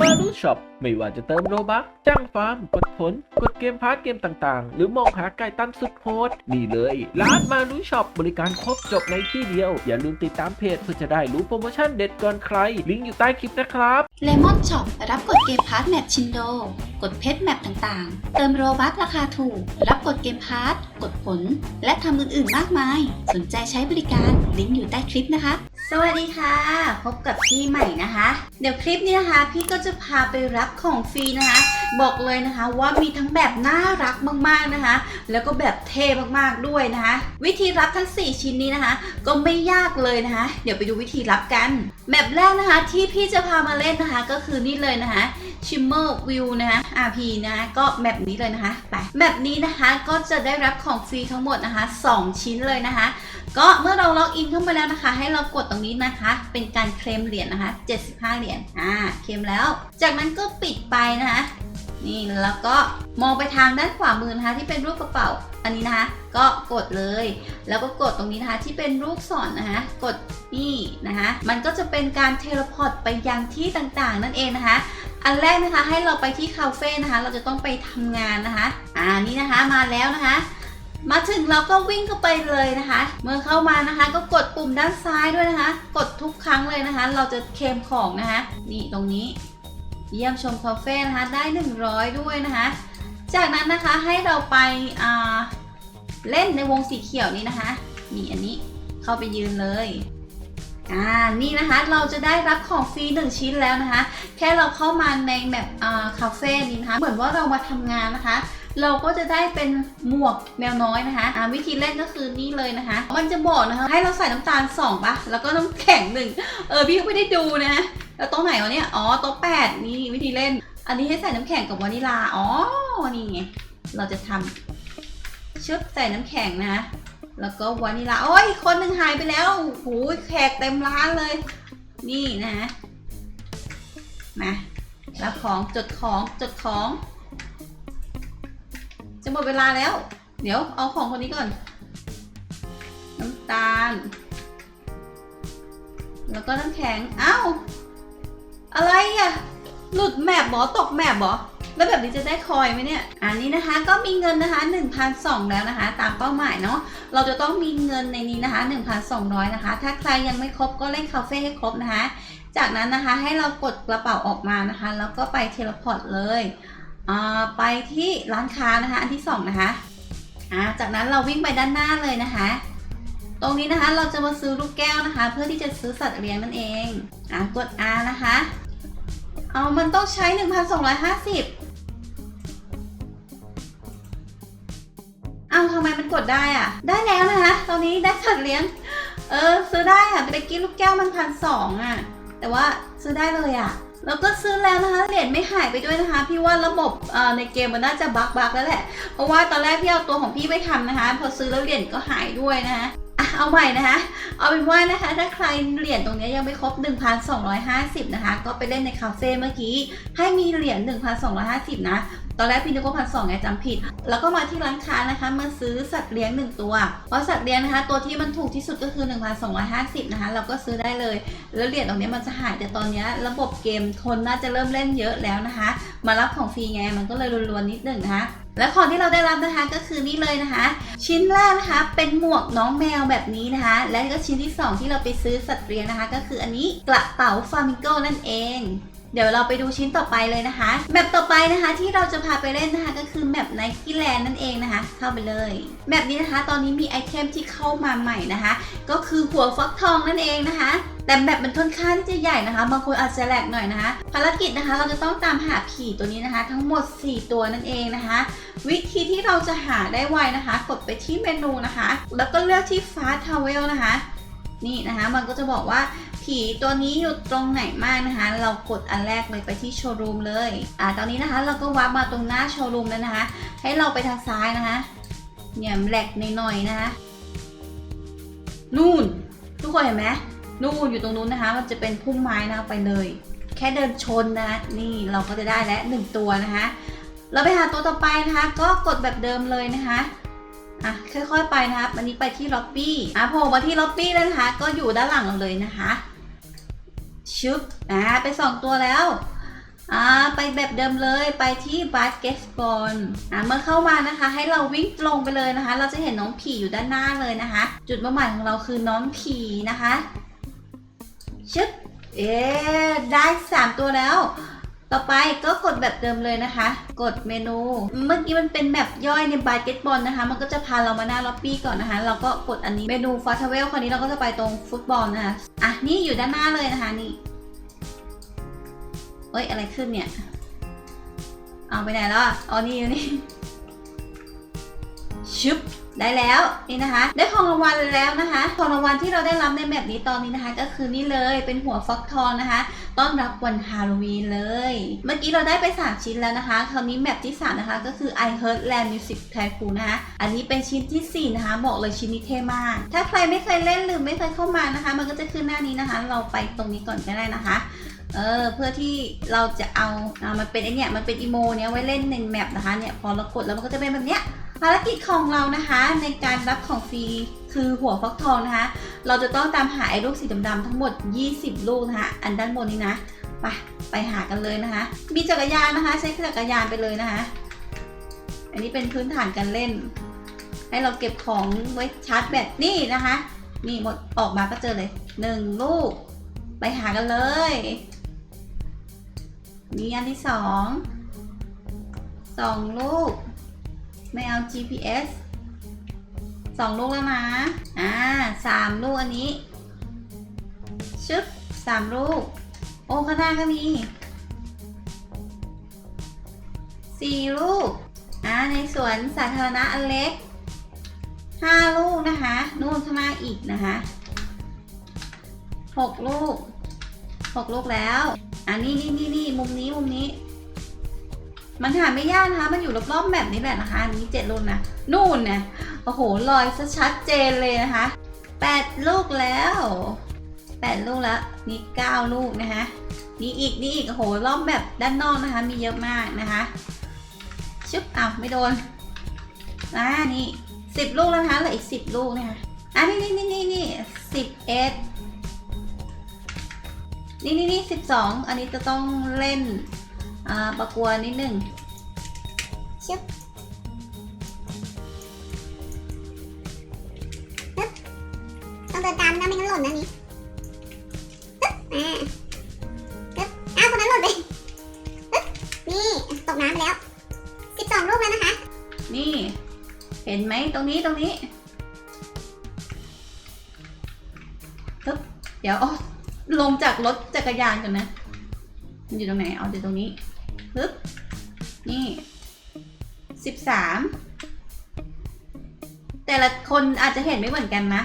มารูช็อปไม่ว่าจะเติมโลบัคจ้างฟาร์ม กดผล กดเกมพาร์ทเกมต่างๆ หรือมองหาไก่ตั้นสุดโหดนี่เลย ร้านมารูช็อปบริการครบจบในที่เดียว อย่าลืมติดตามเพจเพื่อจะได้รู้โปรโมชั่นเด็ดก่อนใคร ลิงก์อยู่ใต้คลิปนะครับเลมอนช็อปรับกดเกมพาร์ทแมปชินโด กดเพชรแมปต่างๆ เติมโรบัคราคาถูก รับกดเกมพาร์ทกดผล และทำอื่นๆมากมาย สนใจใช้บริการลิงก์อยู่ใต้คลิปนะคะ วัสดีค่ะ พบกับพี่ใหม่นะคะ เดี๋ยวคลิปนี้นะคะ พี่ก็จะพาไปรับของฟรีนะคะ บอกเลยนะคะว่ามีทั้งแบบน่ารักมากๆนะคะ แล้วก็แบบเท่มากๆด้วยนะคะ วิธีรับทั้ง 4 ชิ้นนี้นะคะ ก็ไม่ยากเลยนะคะ เดี๋ยวไปดูวิธีรับกัน แบบแรกนะคะที่พี่จะพามาเล่นนะคะ ก็คือนี่เลยนะคะ Shimmer View นะคะ RP นะคะก็แบบนี้เลยนะคะไปแบบนี้นะคะก็จะได้รับของฟรีทั้งหมดนะคะ 2 ชิ้นเลยนะคะ ก็เมื่อเราล็อกอินเข้ามาแล้วนะคะ ให้เรากดตรงนี้นะคะ เป็นการเคลมเหรียญนะคะ 75 เหรียญอ่าเคลมแล้ว จากนั้นก็ปิดไปนะคะนี่แล้วก็มองไปทางด้านขวามือนะคะที่เป็นรูปกระเป๋าอันนี้นะคะ ก็กดเลย แล้วก็กดตรงนี้นะคะที่เป็นรูปศรนะคะ กดนี่นะคะ มันก็จะเป็นการเทเลพอร์ตไปยังที่ต่างๆ นั่นเองนะคะ อันแรกนะคะให้เราไปที่คาเฟ่นะคะ เราจะต้องไปทำงานนะคะ อ่านี่นะคะมาแล้วนะคะ มาถึงเราก็วิ่งเข้าไปเลยนะคะ เมื่อเข้ามานะคะ ก็กดปุ่มด้านซ้ายด้วยนะคะ กดทุกครั้งเลยนะคะ เราจะเคมของนะคะ นี่ตรงนี้เยี่ยมชมคาเฟ่นะคะ ได้ 100 ด้วยนะคะ จากนั้นนะคะให้เราไปาเล่นในวงสีเขียวนี้นะคะนี่อันนี้เข้าไปยืนเลยอ่านี่นะคะเราจะได้รับของฟรีหนึ่งชิ้นแล้วนะคะ แค่เราเข้ามาในแบบคาเฟ่นี้นะคะ เหมือนว่าเรามาทำงานนะคะ เราก็จะได้เป็นหมวกแมวน้อยนะคะอ่าวิธีเล่นก็คือนี่เลยนะคะ มันจะบอกนะคะ ให้เราใส่น้ำตาลสองปะแล้วก็น้ำแข็งหนึ่งเออพี่ก็ไม่ได้ดูนะแล้วโต๊ะไหนวะเนี่ยอ๋อโต๊ะแปดนี่วิธีเล่น อันนี้ให้ใส่น้ำแข็งกับวานิลาอ๋อนี่ไงเราจะทำชุดใส่น้ำแข็งนะแล้วก็วานิลาโอ้ยคนหนึ่งหายไปแล้วโอ้โหแขกเต็มร้านเลย นี่นะมารับของจดของจดของ จะหมดเวลาแล้ว เดี๋ยวเอาของคนนี้ก่อน น้ำตาล แล้วก็น้ำแข็งอ้าวอะไรอะหลุดแมปบอตกแมปบอแล้วแบบนี้จะได้คอยไหมเนี่ย อันนี้นะคะก็มีเงินนะคะ 1,200 แล้วนะคะ ตามเป้าหมายเนาะ เราจะต้องมีเงินในนี้นะคะ 1,200 นะคะ ถ้าใครยังไม่ครบก็เล่นคาเฟ่ให้ครบนะคะ จากนั้นนะคะให้เรากดกระเป๋าออกมานะคะ แล้วก็ไปเทเลพอร์ตเลย ไปที่ร้านค้านะคะ อันที่สองนะคะจากนั้นเราวิ่งไปด้านหน้าเลยนะคะ ตรงนี้นะคะเราจะมาซื้อลูกแก้วนะคะ เพื่อที่จะซื้อสัตว์เลี้ยงนั่นเองอ่ากด R นะคะ เอามันต้องใช้ 1,250เอาทำไมมันกดได้อะได้แล้วนะคะ ตอนนี้ได้สัตว์เลี้ยง เออ ซื้อได้อะเบกกี้ลูกแก้วมันพันสองอะแต่ว่าซื้อได้เลยอะ แล้วก็ซื้อแล้วนะคะเหรียญไม่หายไปด้วยนะคะ พี่ว่าระบบในเกมมันน่าจะบักบักแล้วแหละ เพราะว่าตอนแรกพี่เอาตัวของพี่ไปทำนะคะ พอซื้อแล้วเหรียญก็หายด้วยนะคะเอาใหม่นะคะ เอาเป็นว่านะคะ ถ้าใครเหรียญตรงนี้ยังไม่ครบ 1,250 นะคะ ก็ไปเล่นในคาเฟ่เมื่อกี้ ให้มีเหรียญ 1,250 นะ ตอนแรกพี่นึกว่าพันสองไงจำผิด แล้วก็มาที่ร้านค้านะคะมาซื้อสัตว์เลี้ยงหนึ่งตัว เพราะสัตว์เลี้ยงนะคะ ตัวที่มันถูกที่สุดก็คือ 1,250 นะคะ เราก็ซื้อได้เลย แล้วเหรียญตรงนี้มันจะหายแต่ตอนนี้ระบบเกมคนน่าจะเริ่มเล่นเยอะแล้วนะคะ มารับของฟรีไงมันก็เลยรวนๆนิดหนึ่งนะคะและของที่เราได้รับนะคะก็คือนี่เลยนะคะ ชิ้นแรกนะคะเป็นหมวกน้องแมวแบบนี้นะคะ และก็ชิ้นที่สองที่เราไปซื้อสัตว์เลี้ยงนะคะ ก็คืออันนี้กระเป๋าฟามิงโกนั่นเอง เดี๋ยวเราไปดูชิ้นต่อไปเลยนะคะแมปต่อไปนะคะที่เราจะพาไปเล่นนะคะก็คือแมปไนกี้แลนด์นั่นเองนะคะ เข้าไปเลยแมปนี้นะคะ ตอนนี้มีไอเทมที่เข้ามาใหม่นะคะ ก็คือหัวฟักทองนั่นเองนะคะแต่แมปมันค่อนข้างที่จะใหญ่นะคะบางคนอาจจะแหลกหน่อยนะคะ ภารกิจนะคะ เราจะต้องตามหาผีตัวนี้นะคะ ทั้งหมด 4 ตัวนั่นเองนะคะ วิธีที่เราจะหาได้ไวนะคะ กดไปที่เมนูนะคะ แล้วก็เลือกที่ Fast Travel นะคะ นี่นะคะ มันก็จะบอกว่า ผีตัวนี้อยู่ตรงไหนมากนะคะ เรากดอันแรกเลยไปที่โชว์รูมเลยอ่าตอนนี้นะคะเราก็วับมาตรงหน้าโชว์รูมแล้วนะคะ ให้เราไปทางซ้ายนะคะเนี่ยแหลกหน่อยๆนะคะนู่น ทุกคนเห็นไหมนู่นอยู่ตรงนู้นนะคะ มันจะเป็นพุ่มไม้นะคะไปเลย แค่เดินชนนะนี่เราก็จะได้แล้วหนึ่งตัวนะคะ เราไปหาตัวต่อไปนะคะ ก็กดแบบเดิมเลยนะคะอะค่อยๆไปนะครับอันนี้ไปที่ล็อบบี้อะพอมาที่ล็อบบี้แล้วนะคะ ก็อยู่ด้านหลังเราเลยนะคะ ชึบอะไปสองตัวแล้วอ่าไปแบบเดิมเลยไปที่บาสเกตบอลอ่าเมื่อเข้ามานะคะ ให้เราวิ่งตรงไปเลยนะคะ เราจะเห็นน้องผีอยู่ด้านหน้าเลยนะคะ จุดมุ่งหมายของเราคือน้องผีนะคะชึบเอ๊ได้สามตัวแล้ว ต่อไปก็กดแบบเดิมเลยนะคะ กดเมนู เมื่อกี้มันเป็นแบบย่อยในบาสเกตบอลนะคะ มันก็จะพาเรามาหน้าล็อบบี้ก่อนนะคะ เราก็กดอันนี้เมนูฟาทเวลคราวนี้เราก็จะไปตรงฟุตบอลนะคะ อะ นี่อยู่ด้านหน้าเลยนะคะนี่เฮ้ย อะไรขึ้นเนี่ย เอาไปไหนแล้วอ๋อนี่อยู่นี่ชึบ ได้แล้วนี่นะคะ ได้ของรางวัลแล้วนะคะของรางวัลที่เราได้รับในแมปนี้ตอนนี้นะคะ ก็คือนี่เลยเป็นหัวฟักทองนะคะ ต้อนรับวันฮาโลวีนเลย เมื่อกี้เราได้ไป 3 ชิ้นแล้วนะคะคราวนี้แมปที่ 3 นะคะก็คือ I Heard Land Music Tycoon นะคะ อันนี้เป็นชิ้นทีสี่ 4 นะคะ บอกเลยชิ้นนี้เท่มาก ถ้าใครไม่เคยเล่นหรือไม่เคยเข้ามานะคะ มันก็จะขึ้นหน้านี้นะคะ เราไปตรงนี้ก่อนก็ได้นะคะเออเพื่อที่เราจะเอาอ่ามันเป็นไอเนี่ยมันเป็นอีโมเนี่ยไว้เล่นในแมปนะคะเนี่ยพอเรากดแล้วมันก็จะเป็นแบบเนี้ย ภารกิจของเรานะคะในการรับของฟรีคือหัวฟักทองนะคะ เราจะต้องตามหาไอ้ลูกสีดำๆทั้งหมด 20 ลูกนะคะ อันด้านบนนี้นะไปไปหากันเลยนะคะ มีจักรยานนะคะ ใช้จักรยานไปเลยนะคะ อันนี้เป็นพื้นฐานการเล่น ให้เราเก็บของไว้ชาร์จแบตนี่นะคะ นี่หมดออกมาก็เจอเลยหนึ่งลูก ไปหากันเลยนี่อันที่สองสองลูก ไม่เอา GPS สองลูกแล้วนะ อ่าสามลูกอันนี้ ชึบสามลูก โอ้ข้างหน้าก็มีสี่ลูก อ่า ในสวนสาธารณะอันเล็กห้าลูกนะคะ นู่นข้างหน้าอีกนะคะหกลูกหกลูกแล้วอ่านี่นี่นี่นี่มุมนี้มุมนี้ มันหาไม่ยากนะคะ มันอยู่รอบๆแบบนี้แหละนะคะ อันนี้เจ็ดลูกนะ นู่นนะโอ้โหลอยซะชัดเจนเลยนะคะแปดลูกแล้วแปดลูกแล้ว นี่เก้าลูกนะคะ นี่อีกนี่อีกโอ้โหรอบแบบด้านนอกนะคะ มีเยอะมากนะคะ ชึบอ้าวไม่โดนอ่านี่สิบลูกแล้วนะคะเหลืออีกสิบลูกนะคะอ่านี่นี่นี่นี่นี่สิบเอ็ดนี่นี่นี่สิบสองอันนี้จะต้องเล่น อ่าประกวดนิดหนึ่งชึบต้องเดินตามนะไม่งั้นหล่นนะนี่ปึ๊บอ่าปึ๊บอ้าวคนนั้นหล่นไปปึ๊บนี่ตกน้ำไปแล้วสิบสองลูกแล้วนะคะ นี่ เห็นไหมตรงนี้ตรงนี้ทึบเดี๋ยวอ๋อลงจากรถจักรยานกันนะ มันอยู่ตรงไหน เอาอยู่ตรงนี้ ปึ๊บนี่สิบสามแต่ละคนอาจจะเห็นไม่เหมือนกันนะ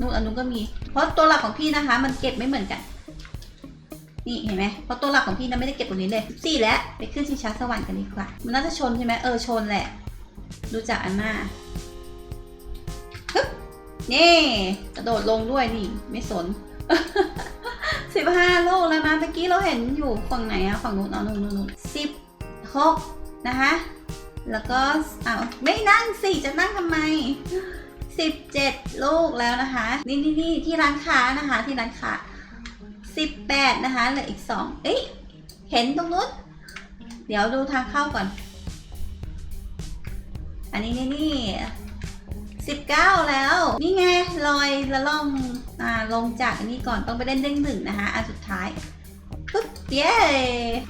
นู่นอนนู้นก็มี เพราะตัวหลักของพี่นะคะ มันเก็บไม่เหมือนกัน นี่เห็นไหมเพราะตัวหลักของพี่นะไม่ได้เก็บตรงนี้เลยสี่แล้วไปขึ้นชิงช้าสวรรค์กันดีกว่า มันน่าจะชนใช่ไหมเออชนแหละ ดูจากอันหน้าฮึบนี่กระโดดลงด้วยนี่ ไม่สน ห้าลูกแล้วนะเมื่อกี้เราเห็นอยู่ฝั่งไหนอะฝั่งนู้นเอานู้นนู้นนู้นสิบหกนะคะ แล้วก็เอาวไม่นั่งสิจะนั่งทำไมสิบเจ็ดลูกแล้วนะคะ นี่นี่นี่ที่ร้านค้านะคะที่ร้านค้าสิบแปดนะคะเหลืออีกสองเอ้ยเห็นตรงนู้นเดี๋ยวดูทางเข้าก่อน อันนี้นี่นี่ สิบเก้าแล้ว นี่ไงลอยละล่องอ่าลงจากอันนี้ก่อนต้องไปเล่นเด้งหนึ่งนะคะอันสุดท้ายปึ๊บเย้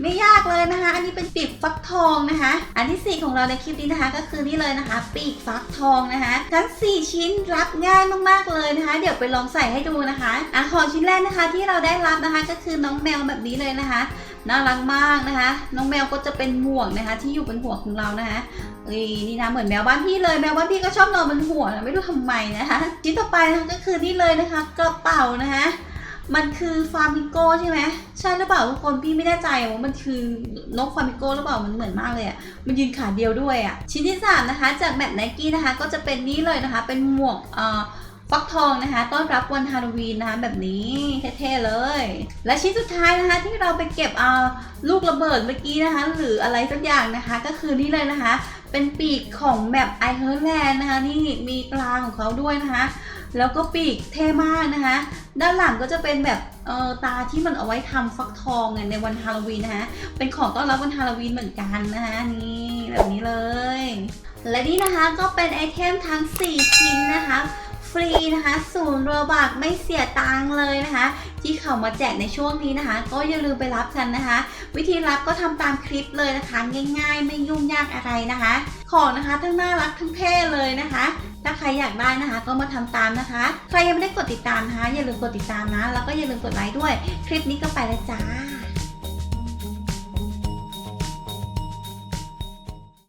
ไม่ยากเลยนะคะ อันนี้เป็นปีกฟักทองนะคะ อันที่สี่ของเราในคลิปนี้นะคะ ก็คือนี่เลยนะคะ ปีกฟักทองนะคะทั้ง 4 ชิ้นรับง่ายมากๆเลยนะคะ เดี๋ยวไปลองใส่ให้ดูนะคะอะของชิ้นแรกนะคะที่เราได้รับนะคะ ก็คือน้องแมวแบบนี้เลยนะคะ น่ารักมากนะคะ น้องแมวก็จะเป็นห่วงนะคะ ที่อยู่บนหัวของเรานะคะเอ้ยนี่นะเหมือนแมวบ้านพี่เลยแมวบ้านพี่ก็ชอบนอนบนหัวนะไม่รู้ทำไมนะคะชิ้นต่อไปนะก็คือนี่เลยนะคะ กระเป๋านะคะมันคือฟาร์มิโกใช่ไหมใช่หรือเปล่าทุกคนพี่ไม่แน่ใจว่ามันคือนกฟาร์มิโกหรือเปล่ามันเหมือนมากเลยอะ่ะมันยืนขาเดียวด้วยอะ่ะชิ้นที่สามนะคะจากแมทไนกี้นะคะก็จะเป็นนี่เลยนะคะ เป็นหมวกเอ่อ ฟักทองนะคะ ต้อนรับวันฮาโลวีนนะคะแบบนี้เท่ๆเลย และชิ้นสุดท้ายนะคะ ที่เราไปเก็บเอาลูกระเบิดเมื่อกี้นะคะ หรืออะไรสักอย่างนะคะ ก็คือนี่เลยนะคะ เป็นปีกของแมปไอเฮอร์แลนด์นะคะนี่มีปลาของเขาด้วยนะคะ แล้วก็ปีกเท่มากนะคะ ด้านหลังก็จะเป็นแบบเออตาที่มันเอาไว้ทำฟักทองไงในวันฮาโลวีนนะคะ เป็นของต้อนรับวันฮาโลวีนเหมือนกันนะคะนี่แบบนี้เลย และนี่นะคะก็เป็นไอเทมทั้ง 4 ชิ้นนะคะ ฟรีนะคะศูนย์โรบักไม่เสียตังค์เลยนะคะ ที่เขามาแจกในช่วงนี้นะคะ ก็อย่าลืมไปรับกันนะคะ วิธีรับก็ทำตามคลิปเลยนะคะ ง่าย ๆ ไม่ยุ่งยากอะไรนะคะ ของนะคะทั้งน่ารักทั้งเท่เลยนะคะถ้าใครอยากได้นะคะ ก็มาทำตามนะคะ ใครยังไม่ได้กดติดตามนะคะอย่าลืมกดติดตามนะ แล้วก็อย่าลืมกดไลค์ด้วย คลิปนี้ก็ไปแล้วจ้า